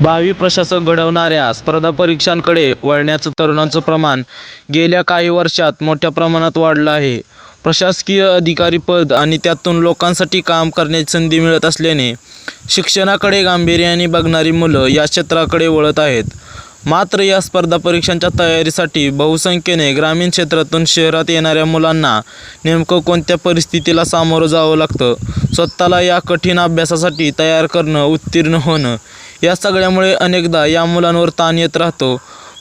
भावी प्रशासक घडवणाऱ्या स्पर्धा परीक्षांकडे वळण्याचं तरुणांचं प्रमाण गेल्या काही वर्षात मोठ्या प्रमाणात वाढलं आहे. प्रशासकीय अधिकारी पद आणि त्यातून लोकांसाठी काम करण्याची संधी मिळत असल्याने शिक्षणाकडे गांभीर्याने बघणारी मुलं या क्षेत्राकडे वळत आहेत. मात्र या स्पर्धा परीक्षांच्या तयारीसाठी बहुसंख्येने ग्रामीण क्षेत्रातून शहरात येणाऱ्या मुलांना नेमकं कोणत्या परिस्थितीला सामोरं जावं लागतं? स्वतःला या कठीण अभ्यासासाठी तयार करणं उत्तीर्ण होणं या सगळ्यामुळे अनेकदा या मुलांवर ताण येत राहतो.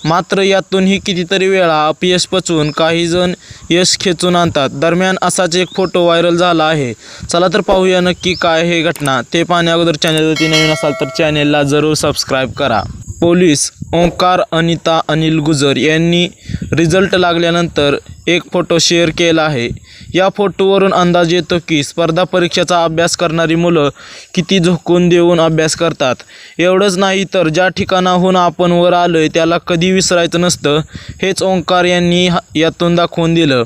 मात्र यातूनही कितीतरी वेळा अपयश पचवून काही जण यश खेचून आणतात. दरम्यान असाच एक फोटो व्हायरल झाला आहे. चला तर पाहूया नक्की काय हे घटना. ते पाहण्या अगोदर चॅनलवरती नवीन असाल तर चॅनेलला जरूर सबस्क्राईब करा. पोलीस ओंकार अनिता अनिल गुजर यांनी रिझल्ट लागल्यानंतर एक फोटो शेअर केला आहे. या फोटोवरून अंदाज येतो की स्पर्धा परीक्षेचा अभ्यास करणारी मुलं किती झोकून देऊन अभ्यास करतात. एवढंच नाही तर ज्या ठिकाणाहून आपण वर आलो आहे त्याला कधी विसरायचं नसतं हेच ओंकार यांनी यातून दाखवून दिलं.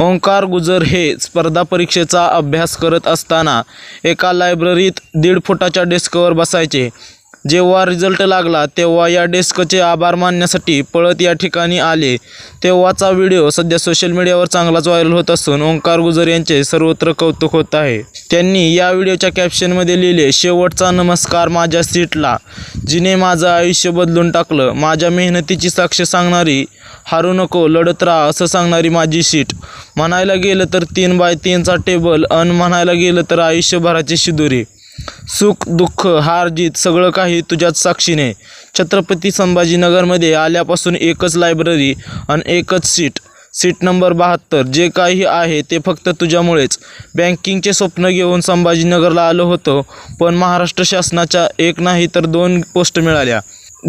ओंकार गुजर हे स्पर्धा परीक्षेचा अभ्यास करत असताना एका लायब्ररीत दीड फुटाच्या डेस्कवर बसायचे. जेव्हा रिझल्ट लागला तेव्हा या डेस्कचे आभार मानण्यासाठी पळत या ठिकाणी आले. तेव्हाचा व्हिडिओ सध्या सोशल मीडियावर चांगलाच व्हायरल होत असून ओंकार गुजर यांचे सर्वत्र कौतुक होत आहे. त्यांनी या व्हिडिओच्या कॅप्शनमध्ये लिहिले शेवटचा नमस्कार माझ्या सीटला. जिने माझं आयुष्य बदलून टाकलं. माझ्या मेहनतीची साक्ष सांगणारी हारू नको लढत राहा असं सांगणारी माझी सीट. म्हणायला गेलं तर तीन बाय तीनचा टेबल अन म्हणायला गेलं तर आयुष्यभराची शिदुरी. सुख दुःख हार जीत सगळं काही तुझ्याच साक्षीने. छत्रपती संभाजीनगरमध्ये आल्यापासून एकच लायब्ररी आणि एकच सीट सीट नंबर बहात्तर. जे काही आहे ते फक्त तुझ्यामुळेच. बँकिंगचे स्वप्न घेऊन संभाजीनगरला आलो होतो पण महाराष्ट्र शासनाच्या एक नाही तर दोन पोस्ट मिळाल्या.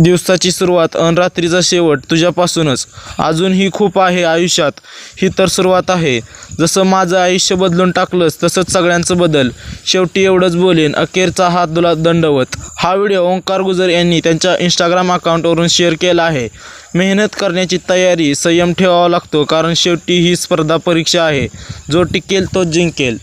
दिवसाची सुरुवात अन रात्रीचा शेवट तुझ्यापासूनच. अजूनही खूप आहे आयुष्यात. ही तर सुरुवात आहे. जसं माझं आयुष्य बदलून टाकलंस तसंच सगळ्यांचं बदल. शेवटी एवढंच बोलेन अखेरचा हात तुला दंडवत. हा व्हिडिओ ओंकार गुजर यांनी त्यांच्या इंस्टाग्राम अकाउंटवरून शेअर केला आहे. मेहनत करण्याची तयारी संयम ठेवावा लागतो कारण शेवटी ही स्पर्धा परीक्षा आहे. जो टिकेल तो जिंकेल.